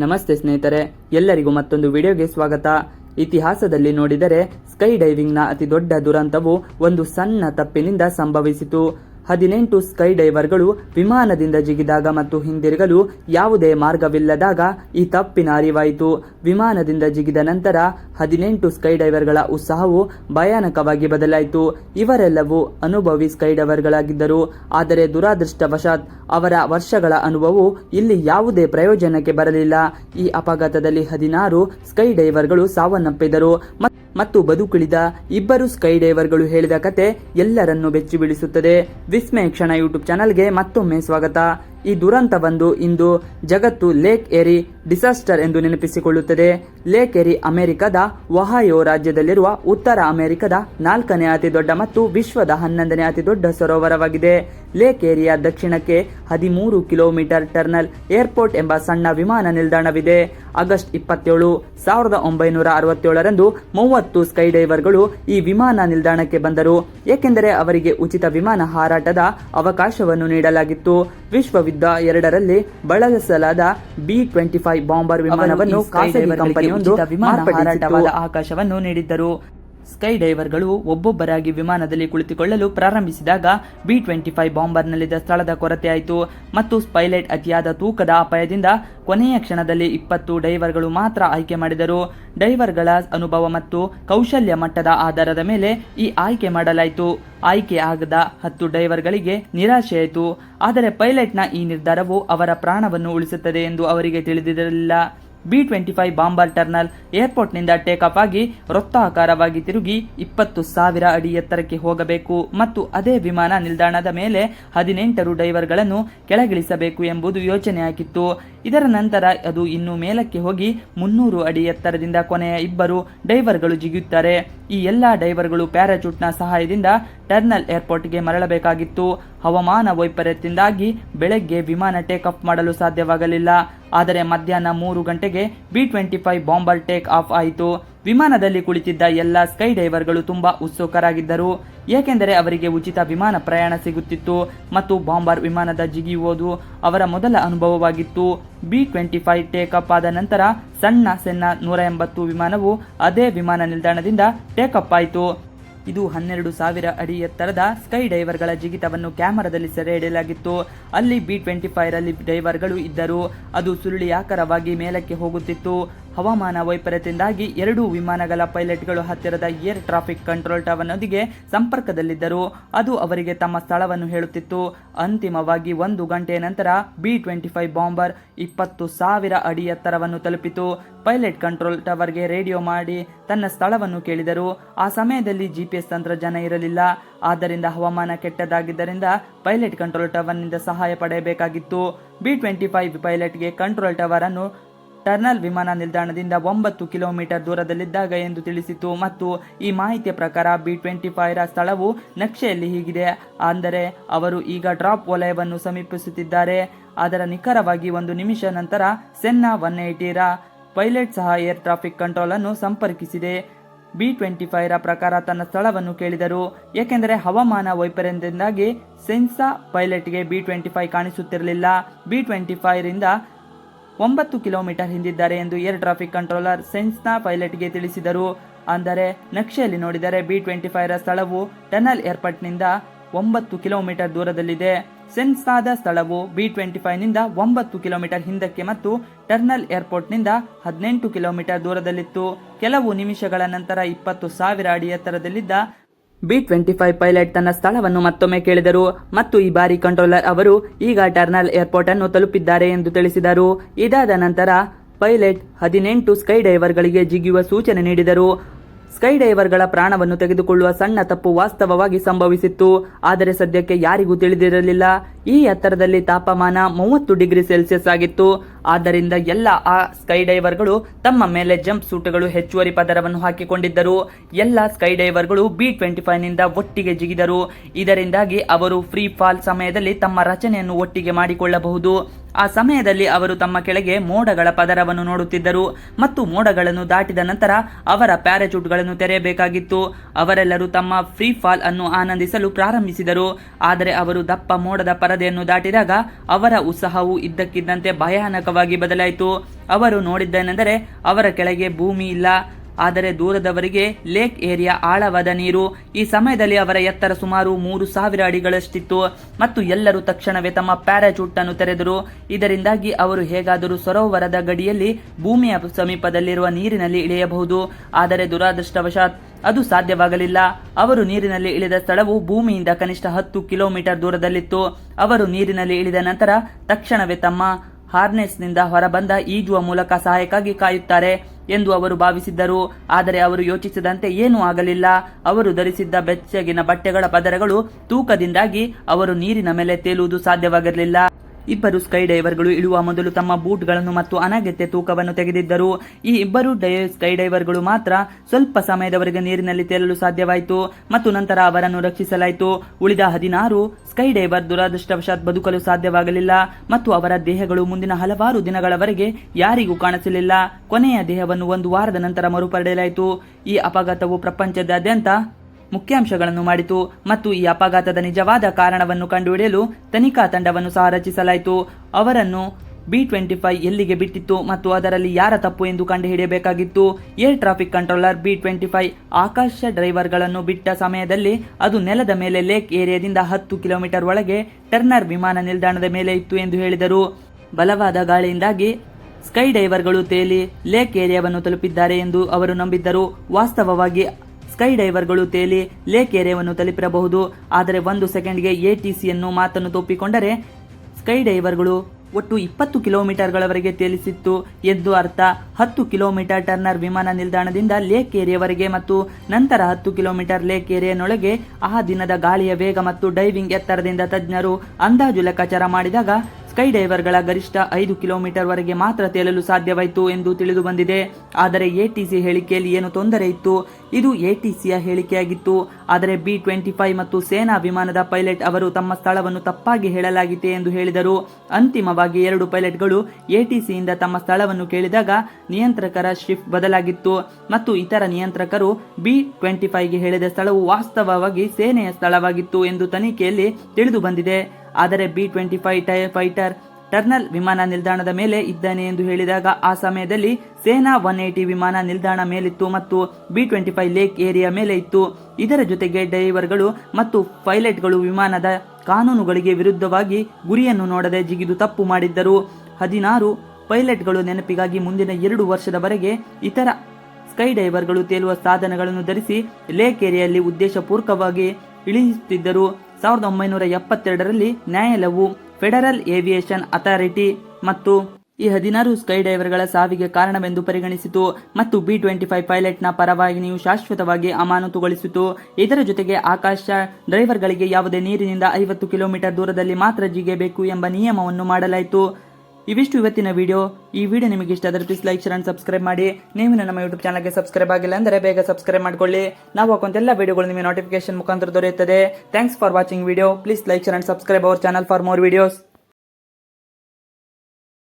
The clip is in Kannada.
ನಮಸ್ತೆ ಸ್ನೇಹಿತರೆ, ಎಲ್ಲರಿಗೂ ಮತ್ತೊಂದು ವಿಡಿಯೋಗೆ ಸ್ವಾಗತ. ಇತಿಹಾಸದಲ್ಲಿ ನೋಡಿದರೆ ಸ್ಕೈ ಡೈವಿಂಗ್ನ ಅತಿ ದೊಡ್ಡ ದುರಂತವು ಒಂದು ಸಣ್ಣ ತಪ್ಪಿನಿಂದ ಸಂಭವಿಸಿತು. ಹದಿನೆಂಟು ಸ್ಕೈ ಡೈವರ್ಗಳು ವಿಮಾನದಿಂದ ಜಿಗಿದಾಗ ಮತ್ತು ಹಿಂದಿರುಗಲು ಯಾವುದೇ ಮಾರ್ಗವಿಲ್ಲದಾಗ ಈ ತಪ್ಪಿನ ಅರಿವಾಯಿತು. ವಿಮಾನದಿಂದ ಜಿಗಿದ ನಂತರ ಹದಿನೆಂಟು ಸ್ಕೈ ಡೈವರ್ಗಳ ಉತ್ಸಾಹವು ಭಯಾನಕವಾಗಿ ಬದಲಾಯಿತು. ಇವರೆಲ್ಲವೂ ಅನುಭವಿ ಸ್ಕೈ ಡೈವರ್ಗಳಾಗಿದ್ದರು ಆದರೆ ದುರಾದೃಷ್ಟವಶಾತ್ ಅವರ ವರ್ಷಗಳ ಅನುಭವವು ಇಲ್ಲಿ ಯಾವುದೇ ಪ್ರಯೋಜನಕ್ಕೆ ಬರಲಿಲ್ಲ. ಈ ಅಪಘಾತದಲ್ಲಿ ಹದಿನಾರು ಸ್ಕೈ ಡೈವರ್ಗಳು ಸಾವನ್ನಪ್ಪಿದರು. ಮತ್- ಮತ್ತು ಬದುಕುಳಿದ ಇಬ್ಬರು ಸ್ಕೈ ಡೈವರ್ಗಳು ಹೇಳಿದ ಕತೆ ಎಲ್ಲರನ್ನು ಬೆಚ್ಚಿ ಬೀಳಿಸುತ್ತದೆ ವಿಸ್ಮಯ ಕ್ಷಣ ಯೂಟ್ಯೂಬ್ ಚಾನಲ್ಗೆ ಮತ್ತೊಮ್ಮೆ ಸ್ವಾಗತ. ಈ ದುರಂತವೊಂದು ಇಂದು ಜಗತ್ತು ಲೇಕ್ ಏರಿ ಡಿಸಾಸ್ಟರ್ ಎಂದು ನೆನಪಿಸಿಕೊಳ್ಳುತ್ತದೆ. ಲೇಕ್ ಏರಿ ಅಮೆರಿಕದ ಒಹಾಯೋ ರಾಜ್ಯದಲ್ಲಿರುವ ಉತ್ತರ ಅಮೆರಿಕದ ನಾಲ್ಕನೇ ಅತಿ ದೊಡ್ಡ ಮತ್ತು ವಿಶ್ವದ ಹನ್ನೊಂದನೇ ಅತಿ ದೊಡ್ಡ ಸರೋವರವಾಗಿದೆ. ಲೇಕ್ ಏರಿಯ ದಕ್ಷಿಣಕ್ಕೆ ಹದಿಮೂರು ಕಿಲೋಮೀಟರ್ ಟರ್ನಲ್ ಏರ್ಪೋರ್ಟ್ ಎಂಬ ಸಣ್ಣ ವಿಮಾನ ನಿಲ್ದಾಣವಿದೆ. ಆಗಸ್ಟ್ ಇಪ್ಪತ್ತೇಳು, ಸಾವಿರದ ಒಂಬೈನೂರ ಅರವತ್ತೇಳರಂದು ಮೂವತ್ತು ಸ್ಕೈ ಡೈವರ್ಗಳು ಈ ವಿಮಾನ ನಿಲ್ದಾಣಕ್ಕೆ ಬಂದರು. ಏಕೆಂದರೆ ಅವರಿಗೆ ಉಚಿತ ವಿಮಾನ ಹಾರಾಟದ ಅವಕಾಶವನ್ನು ನೀಡಲಾಗಿತ್ತು. ವಿಶ್ವಯುದ್ಧ ಎರಡರಲ್ಲಿ ಬಳಸಲಾದ ಬಿ ಟ್ವೆಂಟಿ ಫೈವ್ ಬಾಂಬರ್ ವಿಮಾನವನ್ನು ಖಾಸಗಿ ಕಂಪನಿಯೊಂದು ವಿಮಾನ ಹಾರಾಟವಾದ ಆಕಾಶವನ್ನು ನೀಡಿದ್ದರು. ಸ್ಕೈ ಡೈವರ್ಗಳು ಒಬ್ಬೊಬ್ಬರಾಗಿ ವಿಮಾನದಲ್ಲಿ ಕುಳಿತುಕೊಳ್ಳಲು ಪ್ರಾರಂಭಿಸಿದಾಗ ಬಿ ಟ್ವೆಂಟಿ ಫೈವ್ ಬಾಂಬರ್ನಲ್ಲಿದ್ದ ಸ್ಥಳದ ಕೊರತೆಯಾಯಿತು ಮತ್ತು ಪೈಲಟ್ ಅತಿಯಾದ ತೂಕದ ಅಪಾಯದಿಂದ ಕೊನೆಯ ಕ್ಷಣದಲ್ಲಿ ಇಪ್ಪತ್ತು ಡೈವರ್ಗಳು ಮಾತ್ರ ಆಯ್ಕೆ ಮಾಡಿದರು. ಡೈವರ್ಗಳ ಅನುಭವ ಮತ್ತು ಕೌಶಲ್ಯ ಮಟ್ಟದ ಆಧಾರದ ಮೇಲೆ ಈ ಆಯ್ಕೆ ಮಾಡಲಾಯಿತು. ಆಯ್ಕೆ ಆಗದ ಹತ್ತು ಡೈವರ್ಗಳಿಗೆ ನಿರಾಶೆಯಾಯಿತು ಆದರೆ ಪೈಲಟ್ನ ಈ ನಿರ್ಧಾರವು ಅವರ ಪ್ರಾಣವನ್ನು ಉಳಿಸುತ್ತದೆ ಎಂದು ಅವರಿಗೆ ತಿಳಿದಿರಲಿಲ್ಲ. ಬಿ ಟ್ವೆಂಟಿ ಫೈವ್ ಬಾಂಬರ್ ಟರ್ನಲ್ ಏರ್ಪೋರ್ಟ್ನಿಂದ ಟೇಕ್ ಆಫ್ ಆಗಿ ವೃತ್ತಾಕಾರವಾಗಿ ತಿರುಗಿ ಇಪ್ಪತ್ತು ಸಾವಿರ ಅಡಿ ಎತ್ತರಕ್ಕೆ ಹೋಗಬೇಕು ಮತ್ತು ಅದೇ ವಿಮಾನ ನಿಲ್ದಾಣದ ಮೇಲೆ ಹದಿನೆಂಟರು ಡೈವರ್ಗಳನ್ನು ಕೆಳಗಿಳಿಸಬೇಕು ಎಂಬುದು ಯೋಚನೆಯಾಗಿತ್ತು. ಇದರ ನಂತರ ಅದು ಇನ್ನು ಮೇಲಕ್ಕೆ ಹೋಗಿ ಮುನ್ನೂರು ಅಡಿ ಎತ್ತರದಿಂದ ಕೊನೆಯ ಇಬ್ಬರು ಡೈವರ್ಗಳು ಜಿಗಿಯುತ್ತಾರೆ. ಈ ಎಲ್ಲಾ ಡೈವರ್ಗಳು ಪ್ಯಾರಾಚೂಟ್ನ ಸಹಾಯದಿಂದ ಟರ್ನಲ್ ಏರ್ಪೋರ್ಟ್ಗೆ ಮರಳಬೇಕಾಗಿತ್ತು. ಹವಾಮಾನ ವೈಪರೀತ್ಯದಿಂದಾಗಿ ಬೆಳಗ್ಗೆ ವಿಮಾನ ಟೇಕ್ ಆಫ್ ಮಾಡಲು ಸಾಧ್ಯವಾಗಲಿಲ್ಲ. ಆದರೆ ಮಧ್ಯಾಹ್ನ ಮೂರು ಗಂಟೆಗೆ B twenty five bomber take off ಆಯಿತು. ವಿಮಾನದಲ್ಲಿ ಕುಳಿತಿದ್ದ ಎಲ್ಲ ಸ್ಕೈ ಡೈವರ್ಗಳು ತುಂಬಾ ಉತ್ಸುಕರಾಗಿದ್ದರು. ಏಕೆಂದರೆ ಅವರಿಗೆ ಉಚಿತ ವಿಮಾನ ಪ್ರಯಾಣ ಸಿಗುತ್ತಿತ್ತು ಮತ್ತು ಬಾಂಬರ್ ವಿಮಾನದ ಜಿಗಿಯುವುದು ಅವರ ಮೊದಲ ಅನುಭವವಾಗಿತ್ತು. B twenty five take up ಆದ ನಂತರ ಸಣ್ಣ ಸೆನ್ನ ನೂರ ಎಂಬತ್ತು ವಿಮಾನವು ಅದೇ ವಿಮಾನ ನಿಲ್ದಾಣದಿಂದ ಟೇಕ್ ಅಪ್ ಆಯಿತು. ಇದು ಹನ್ನೆರಡು ಸಾವಿರ ಅಡಿ ಎತ್ತರದ ಸ್ಕೈ ಡೈವರ್ಗಳ ಜಿಗಿತವನ್ನು ಕ್ಯಾಮರಾದಲ್ಲಿ ಸೆರೆ ಹಿಡಿಯಲಾಗಿತ್ತು ಅಲ್ಲಿ ಬಿ ಟ್ವೆಂಟಿ ಫೈವ್ ರಲ್ಲಿ ಡೈವರ್ಗಳು ಇದ್ದರು. ಅದು ಸುರುಳಿ ಆಕಾರವಾಗಿ ಮೇಲಕ್ಕೆ ಹೋಗುತ್ತಿತ್ತು. ಹವಾಮಾನ ವೈಪರೀತ್ಯದಿಂದಾಗಿ ಎರಡೂ ವಿಮಾನಗಳ ಪೈಲಟ್ಗಳು ಹತ್ತಿರದ ಏರ್ ಟ್ರಾಫಿಕ್ ಕಂಟ್ರೋಲ್ ಟವರ್ನೊಂದಿಗೆ ಸಂಪರ್ಕದಲ್ಲಿದ್ದರು. ಅದು ಅವರಿಗೆ ತಮ್ಮ ಸ್ಥಳವನ್ನು ಹೇಳುತ್ತಿತ್ತು. ಅಂತಿಮವಾಗಿ ಒಂದು ಗಂಟೆಯ ನಂತರ ಬಿ ಟ್ವೆಂಟಿ ಫೈವ್ ಬಾಂಬರ್ ಇಪ್ಪತ್ತು ಸಾವಿರ ಅಡಿ ಎತ್ತರವನ್ನು ತಲುಪಿತು. ಪೈಲಟ್ ಕಂಟ್ರೋಲ್ ಟವರ್ಗೆ ರೇಡಿಯೋ ಮಾಡಿ ತನ್ನ ಸ್ಥಳವನ್ನು ಕೇಳಿದರು. ಆ ಸಮಯದಲ್ಲಿ ಜಿಪಿಎಸ್ ತಂತ್ರಜ್ಞಾನ ಇರಲಿಲ್ಲ. ಆದ್ದರಿಂದ ಹವಾಮಾನ ಕೆಟ್ಟದಾಗಿದ್ದರಿಂದ ಪೈಲಟ್ ಕಂಟ್ರೋಲ್ ಟವರ್ನಿಂದ ಸಹಾಯ ಪಡೆಯಬೇಕಾಗಿತ್ತು. ಬಿ ಟ್ವೆಂಟಿ ಫೈವ್ ಪೈಲಟ್ಗೆ ಕಂಟ್ರೋಲ್ ಟವರ್ ಅನ್ನು ಟರ್ನಲ್ ವಿಮಾನ ನಿಲ್ದಾಣದಿಂದ ಒಂಬತ್ತು ಕಿಲೋಮೀಟರ್ ದೂರದಲ್ಲಿದ್ದಾಗ ಎಂದು ತಿಳಿಸಿತು ಮತ್ತು ಈ ಮಾಹಿತಿಯ ಪ್ರಕಾರ ಬಿ ಟ್ವೆಂಟಿ ಫೈವ್ರ ಸ್ಥಳವು ನಕ್ಷೆಯಲ್ಲಿ ಹೀಗಿದೆ. ಅಂದರೆ ಅವರು ಈಗ ಡ್ರಾಪ್ ವಲಯವನ್ನು ಸಮೀಪಿಸುತ್ತಿದ್ದಾರೆ. ಅದರ ನಿಖರವಾಗಿ ಒಂದು ನಿಮಿಷ ನಂತರ ಸೆನ್ನಾ ಒನ್ ಏಯ್ಟಿರ ಪೈಲಟ್ ಸಹ ಏರ್ ಟ್ರಾಫಿಕ್ ಕಂಟ್ರೋಲ್ ಅನ್ನು ಸಂಪರ್ಕಿಸಿದೆ. ಬಿ ಟ್ವೆಂಟಿ ಫೈವ್ರ ಪ್ರಕಾರ ತನ್ನ ಸ್ಥಳವನ್ನು ಕೇಳಿದರು. ಏಕೆಂದರೆ ಹವಾಮಾನ ವೈಪರೀತ್ಯದಿಂದಾಗಿ ಸೆನ್ಸಾ ಪೈಲಟ್ಗೆ ಬಿ ಟ್ವೆಂಟಿ ಫೈವ್ ಕಾಣಿಸುತ್ತಿರಲಿಲ್ಲ. ಬಿ ಟ್ವೆಂಟಿ ಫೈವ್ರಿಂದ ಒಂಬತ್ತು ಕಿಲೋಮೀಟರ್ ಹಿಂದಿದ್ದಾರೆ ಎಂದು ಏರ್ ಟ್ರಾಫಿಕ್ ಕಂಟ್ರೋಲರ್ ಸೆನ್ಸ್ನ ಪೈಲಟ್ಗೆ ತಿಳಿಸಿದರು. ಅಂದರೆ ನಕ್ಷೆಯಲ್ಲಿ ನೋಡಿದರೆ ಬಿ ಟ್ವೆಂಟಿ ಫೈವ್ರ ಸ್ಥಳವು ಟನಲ್ ಏರ್ಪೋರ್ಟ್ನಿಂದ ಒಂಬತ್ತು ಕಿಲೋಮೀಟರ್ ದೂರದಲ್ಲಿದೆ. ಸೆನ್ಸ್ನಾದ ಸ್ಥಳವು ಬಿ ಟ್ವೆಂಟಿ ಫೈವ್ನಿಂದ ಒಂಬತ್ತು ಕಿಲೋಮೀಟರ್ ಹಿಂದಕ್ಕೆ ಮತ್ತು ಟರ್ನಲ್ ಏರ್ಪೋರ್ಟ್ನಿಂದ ಹದಿನೆಂಟು ಕಿಲೋಮೀಟರ್ ದೂರದಲ್ಲಿತ್ತು. ಕೆಲವು ನಿಮಿಷಗಳ ನಂತರ ಇಪ್ಪತ್ತು ಸಾವಿರ ಅಡಿ ಎತ್ತರದಲ್ಲಿದ್ದ ಬಿ ಟ್ವೆಂಟಿ ಫೈವ್ ಪೈಲಟ್ ತನ್ನ ಸ್ಥಳವನ್ನು ಮತ್ತೊಮ್ಮೆ ಕೇಳಿದರು ಮತ್ತು ಈ ಬಾರಿ ಕಂಟ್ರೋಲರ್ ಅವರು ಈಗ ಟರ್ನಲ್ ಏರ್ಪೋರ್ಟ್ ಅನ್ನು ತಲುಪಿದ್ದಾರೆ ಎಂದು ತಿಳಿಸಿದರು. ಇದಾದ ನಂತರ ಪೈಲಟ್ ಹದಿನೆಂಟು ಸ್ಕೈ ಡೈವರ್ಗಳಿಗೆ ಜಿಗಿಯುವ ಸೂಚನೆ ನೀಡಿದರು. ಸ್ಕೈ ಡೈವರ್ಗಳ ಪ್ರಾಣವನ್ನು ತೆಗೆದುಕೊಳ್ಳುವ ಸಣ್ಣ ತಪ್ಪು ವಾಸ್ತವವಾಗಿ ಸಂಭವಿಸಿತ್ತು. ಆದರೆ ಸದ್ಯಕ್ಕೆ ಯಾರಿಗೂ ತಿಳಿದಿರಲಿಲ್ಲ. ಈ ಎತ್ತರದಲ್ಲಿ ತಾಪಮಾನ ಮೂವತ್ತು ಡಿಗ್ರಿ ಸೆಲ್ಸಿಯಸ್ ಆಗಿತ್ತು. ಆದ್ದರಿಂದ ಎಲ್ಲ ಆ ಸ್ಕೈ ಡೈವರ್ಗಳು ತಮ್ಮ ಮೇಲೆ ಜಂಪ್ ಸೂಟ್ಗಳು ಹೆಚ್ಚುವರಿ ಪದರವನ್ನು ಹಾಕಿಕೊಂಡಿದ್ದರು. ಎಲ್ಲ ಸ್ಕೈ ಡೈವರ್ಗಳು ಬಿ ಟ್ವೆಂಟಿ ಫೈವ್ನಿಂದ ಒಟ್ಟಿಗೆ ಜಿಗಿದರು. ಇದರಿಂದಾಗಿ ಅವರು ಫ್ರೀ ಫಾಲ್ ಸಮಯದಲ್ಲಿ ತಮ್ಮ ರಚನೆಯನ್ನು ಒಟ್ಟಿಗೆ ಮಾಡಿಕೊಳ್ಳಬಹುದು. ಆ ಸಮಯದಲ್ಲಿ ಅವರು ತಮ್ಮ ಕೆಳಗೆ ಮೋಡಗಳ ಪದರವನ್ನು ನೋಡುತ್ತಿದ್ದರು ಮತ್ತು ಮೋಡಗಳನ್ನು ದಾಟಿದ ನಂತರ ಅವರ ಪ್ಯಾರಾಚೂಟ್ಗಳನ್ನು ತೆರೆಯಬೇಕಾಗಿತ್ತು. ಅವರೆಲ್ಲರೂ ತಮ್ಮ ಫ್ರೀ ಫಾಲ್ ಅನ್ನು ಆನಂದಿಸಲು ಪ್ರಾರಂಭಿಸಿದರು. ಆದರೆ ಅವರು ದಪ್ಪ ಮೋಡದ ಪರದೆಯನ್ನು ದಾಟಿದಾಗ ಅವರ ಉತ್ಸಾಹವು ಇದ್ದಕ್ಕಿದ್ದಂತೆ ಭಯಾನಕವಾಗಿ ಬದಲಾಯಿತು. ಅವರು ನೋಡಿದ್ದೇನೆಂದರೆ ಅವರ ಕೆಳಗೆ ಭೂಮಿ ಇಲ್ಲ. ಆದರೆ ದೂರದವರಿಗೆ ಲೇಕ್ ಏರಿಯಾ ಆಳವಾದ ನೀರು. ಈ ಸಮಯದಲ್ಲಿ ಅವರ ಎತ್ತರ ಸುಮಾರು ಮೂರು ಸಾವಿರ ಅಡಿಗಳಷ್ಟಿತ್ತು. ಮತ್ತು ಎಲ್ಲರೂ ತಕ್ಷಣವೇ ತಮ್ಮ ಪ್ಯಾರಾಚೂಟ್ ಅನ್ನು ತೆರೆದರು. ಇದರಿಂದಾಗಿ ಅವರು ಹೇಗಾದರೂ ಸರೋವರದ ಗಡಿಯಲ್ಲಿ ಭೂಮಿಯ ಸಮೀಪದಲ್ಲಿರುವ ನೀರಿನಲ್ಲಿ ಇಳಿಯಬಹುದು. ಆದರೆ ದುರಾದೃಷ್ಟವಶಾತ್ ಅದು ಸಾಧ್ಯವಾಗಲಿಲ್ಲ. ಅವರು ನೀರಿನಲ್ಲಿ ಇಳಿದ ಸ್ಥಳವು ಭೂಮಿಯಿಂದ ಕನಿಷ್ಠ ಹತ್ತು ಕಿಲೋಮೀಟರ್ ದೂರದಲ್ಲಿತ್ತು. ಅವರು ನೀರಿನಲ್ಲಿ ಇಳಿದ ನಂತರ ತಕ್ಷಣವೇ ತಮ್ಮ ಹಾರ್ನೆಸ್ನಿಂದ ಹೊರಬಂದ ಈಜುವ ಮೂಲಕ ಸಹಾಯಕ್ಕಾಗಿ ಕಾಯುತ್ತಾರೆ. ಎಂದು ಅವರು ಭಾವಿಸಿದ್ದರು. ಆದರೆ ಅವರು ಯೋಚಿಸಿದಂತೆ ಏನೂ ಆಗಲಿಲ್ಲ. ಅವರು ಧರಿಸಿದ್ದ ಬೆಚ್ಚಗಿನ ಬಟ್ಟೆಗಳ ಪದರಗಳು ತೂಕದಿಂದಾಗಿ ಅವರು ನೀರಿನ ಮೇಲೆ ತೇಲುವುದು ಸಾಧ್ಯವಾಗಿರಲಿಲ್ಲ ಇಬ್ಬರು ಸ್ಕೈ ಡೈವರ್ಗಳು ಇಳುವ ಮೊದಲು ತಮ್ಮ ಬೂಟ್ಗಳನ್ನು ಮತ್ತು ಅನಗತ್ಯ ತೂಕವನ್ನು ತೆಗೆದಿದ್ದರು. ಈ ಇಬ್ಬರು ಡೈ, ಸ್ಕೈ ಡೈವರ್ಗಳು ಮಾತ್ರ ಸ್ವಲ್ಪ ಸಮಯದವರೆಗೆ ನೀರಿನಲ್ಲಿ ತೇರಲು ಸಾಧ್ಯವಾಯಿತು ಮತ್ತು ನಂತರ ಅವರನ್ನು ರಕ್ಷಿಸಲಾಯಿತು. ಉಳಿದ ಹದಿನಾರು ಸ್ಕೈ ಡೈವರ್ ದುರದೃಷ್ಟವಶಾತ್ ಬದುಕಲು ಸಾಧ್ಯವಾಗಲಿಲ್ಲ ಮತ್ತು ಅವರ ದೇಹಗಳು ಮುಂದಿನ ಹಲವಾರು ದಿನಗಳವರೆಗೆ ಯಾರಿಗೂ ಕಾಣಿಸಲಿಲ್ಲ. ಕೊನೆಯ ದೇಹವನ್ನು ಒಂದು ವಾರದ ನಂತರ ಮರುಪಡೆಯಲಾಯಿತು. ಈ ಅಪಘಾತವು ಪ್ರಪಂಚದಾದ್ಯಂತ ಮುಖ್ಯಾಂಶಗಳನ್ನು ಮಾಡಿತು ಮತ್ತು ಈ ಅಪಘಾತದ ನಿಜವಾದ ಕಾರಣವನ್ನು ಕಂಡುಹಿಡಿಯಲು ತನಿಖಾ ತಂಡವನ್ನು ಸಹ ರಚಿಸಲಾಯಿತು. ಅವರನ್ನು ಬಿ ಟ್ವೆಂಟಿ ಫೈವ್ ಎಲ್ಲಿಗೆ ಬಿಟ್ಟಿತ್ತು ಮತ್ತು ಅದರಲ್ಲಿ ಯಾರ ತಪ್ಪು ಎಂದು ಕಂಡುಹಿಡಿಯಬೇಕಾಗಿತ್ತು. Air traffic controller B twenty five ಆಕಾಶ ಡ್ರೈವರ್ಗಳನ್ನು ಬಿಟ್ಟ ಸಮಯದಲ್ಲಿ ಅದು ನೆಲದ ಮೇಲೆ ಲೇಕ್ ಏರಿಯಾದಿಂದ ಹತ್ತು ಕಿಲೋಮೀಟರ್ ಒಳಗೆ ಟರ್ನರ್ ವಿಮಾನ ನಿಲ್ದಾಣದ ಮೇಲೆ ಇತ್ತು ಎಂದು ಹೇಳಿದರು. ಬಲವಾದ ಗಾಳಿಯಿಂದಾಗಿ ಸ್ಕೈ ಡೈವರ್ಗಳು ತೇಲಿ ಲೇಕ್ ಏರಿಯಾವನ್ನು ತಲುಪಿದ್ದಾರೆ ಎಂದು ಅವರು ನಂಬಿದ್ದರು. ವಾಸ್ತವವಾಗಿ ಸ್ಕೈ ಡೈವರ್ಗಳು ತೇಲಿ ಲೇಕ್ ಏರಿಯಾವನ್ನು ತಲುಪಿರಬಹುದು. ಆದರೆ ಒಂದು ಸೆಕೆಂಡ್ಗೆ ಎಟಿಸಿಯನ್ನು ಮಾತನ್ನು ತೋಪಿಕೊಂಡರೆ ಸ್ಕೈ ಡೈವರ್ಗಳು ಒಟ್ಟು ಇಪ್ಪತ್ತು ಕಿಲೋಮೀಟರ್ಗಳವರೆಗೆ ತೇಲಿಸಿತ್ತು. ಎಂದು ಅರ್ಥ, ಹತ್ತು ಕಿಲೋಮೀಟರ್ ಟರ್ನರ್ ವಿಮಾನ ನಿಲ್ದಾಣದಿಂದ ಲೇಕ್ ಏರಿಯಾವರೆಗೆ ಮತ್ತು ನಂತರ ಹತ್ತು ಕಿಲೋಮೀಟರ್ ಲೇಕ್ ಏರಿಯಾನೊಳಗೆ ಆ ದಿನದ ಗಾಳಿಯ ವೇಗ ಮತ್ತು ಡೈವಿಂಗ್ ಎತ್ತರದಿಂದ ತಜ್ಞರು ಅಂದಾಜು ಲೆಕ್ಕಾಚಾರ ಮಾಡಿದಾಗ ಸ್ಕೈ ಡೈವರ್ಗಳ ಗರಿಷ್ಠ ಐದು ಕಿಲೋಮೀಟರ್ ವರೆಗೆ ಮಾತ್ರ ತೇಲಲು ಸಾಧ್ಯವಾಯಿತು ಎಂದು ತಿಳಿದು ಬಂದಿದೆ. ಆದರೆ ಎಟಿಸಿ ಹೇಳಿಕೆಯಲ್ಲಿ ಏನು ತೊಂದರೆ ಇತ್ತು? ಇದು ಎಟಿಸಿಯ ಹೇಳಿಕೆಯಾಗಿತ್ತು. ಆದರೆ ಬಿ ಟ್ವೆಂಟಿ ಫೈವ್ ಮತ್ತು ಸೇನಾ ವಿಮಾನದ ಪೈಲಟ್ ಅವರು ತಮ್ಮ ಸ್ಥಳವನ್ನು ತಪ್ಪಾಗಿ ಹೇಳಲಾಗಿದೆ ಎಂದು ಹೇಳಿದರು. ಅಂತಿಮವಾಗಿ ಎರಡು ಪೈಲಟ್ಗಳು ಎಟಿಸಿಯಿಂದ ತಮ್ಮ ಸ್ಥಳವನ್ನು ಕೇಳಿದಾಗ ನಿಯಂತ್ರಕರ ಶಿಫ್ಟ್ ಬದಲಾಗಿತ್ತು. ಮತ್ತು ಇತರ ನಿಯಂತ್ರಕರು ಬಿ ಟ್ವೆಂಟಿ ಫೈವ್ಗೆ ಹೇಳಿದ ಸ್ಥಳವು ವಾಸ್ತವವಾಗಿ ಸೇನೆಯ ಸ್ಥಳವಾಗಿತ್ತು ಎಂದು ತನಿಖೆಯಲ್ಲಿ ತಿಳಿದು ಬಂದಿದೆ. ಆದರೆ ಬಿ ಟ್ವೆಂಟಿ ಫೈವ್ ಟೈ ಫೈಟರ್ ಟರ್ನಲ್ ವಿಮಾನ ನಿಲ್ದಾಣದ ಮೇಲೆ ಇದ್ದಾನೆ ಎಂದು ಹೇಳಿದಾಗ ಆ ಸಮಯದಲ್ಲಿ ಸೇನಾ ಒನ್ ಏಟಿ ವಿಮಾನ ನಿಲ್ದಾಣ ಮೇಲಿತ್ತು ಮತ್ತು B twenty five lake area ಮೇಲೆ ಇತ್ತು. ಇದರ ಜೊತೆಗೆ ಡ್ರೈವರ್ಗಳು ಮತ್ತು ಪೈಲಟ್ಗಳು ವಿಮಾನದ ಕಾನೂನುಗಳಿಗೆ ವಿರುದ್ಧವಾಗಿ ಗುರಿಯನ್ನು ನೋಡದೆ ಜಿಗಿದು ತಪ್ಪು ಮಾಡಿದ್ದರು. ಹದಿನಾರು ಪೈಲಟ್ಗಳು ನೆನಪಿಗಾಗಿ ಮುಂದಿನ ಎರಡು ವರ್ಷದವರೆಗೆ ಇತರ ಸ್ಕೈ ಡೈವರ್ಗಳು ತೇಲುವ ಸಾಧನಗಳನ್ನು ಧರಿಸಿ ಲೇಕ್ ಏರಿಯಲ್ಲಿ ಉದ್ದೇಶಪೂರ್ವಕವಾಗಿ ಇಳಿಸುತ್ತಿದ್ದರು ಸಾವಿರದ ಒಂಬೈನೂರ ಎಪ್ಪತ್ತೆರಡರಲ್ಲಿ ನ್ಯಾಯಾಲಯವು ಫೆಡರಲ್ ಏವಿಯೇಷನ್ ಅಥಾರಿಟಿ ಮತ್ತು ಈ ಹದಿನಾರು ಸ್ಕೈ ಡೈವರ್ಗಳ ಸಾವಿಗೆ ಕಾರಣವೆಂದು ಪರಿಗಣಿಸಿತು ಮತ್ತು ಬಿ ಟ್ವೆಂಟಿ ಫೈವ್ ಪೈಲಟ್ನ ಪರವಾಗಿನಿಯು ಶಾಶ್ವತವಾಗಿ ಅಮಾನತುಗೊಳಿಸಿತು. ಇದರ ಜೊತೆಗೆ ಆಕಾಶ ಡ್ರೈವರ್ಗಳಿಗೆ ಯಾವುದೇ ನೀರಿನಿಂದ ಐವತ್ತು ಕಿಲೋಮೀಟರ್ ದೂರದಲ್ಲಿ ಮಾತ್ರ ಜಿಗಬೇಕು ಎಂಬ ನಿಯಮವನ್ನು ಮಾಡಲಾಯಿತು. ಇವಿಷ್ಟು ಇವತ್ತಿನ ವಿಡಿಯೋ. ಈ ವಿಡಿಯೋ ನಿಮಗೆ ಇಷ್ಟ ಆದರೆ please like share and subscribe ಮಾಡಿ. ನೀವು ನಮ್ಮ ಯೂಟ್ಯೂಬ್ ಚಾನಲ್ಗೆ ಸಬ್ಸ್ಕ್ರೈಬ್ ಆಗಿಲ್ಲ ಅಂದರೆ ಬೇಗ ಸಬ್ಸ್ಕ್ರೈಬ್ ಮಾಡ್ಕೊಳ್ಳಿ. ನಾವು ಹಾಕೊಂತೆಲ್ಲ ವಿಡಿಯೋಗಳು ನಿಮಗೆ ನೋಟಿಫಿಕೇಶನ್ ಮುಖಾಂತರ ದೊರೆಯುತ್ತದೆ. Thanks for watching video please like share and subscribe our channel for more videos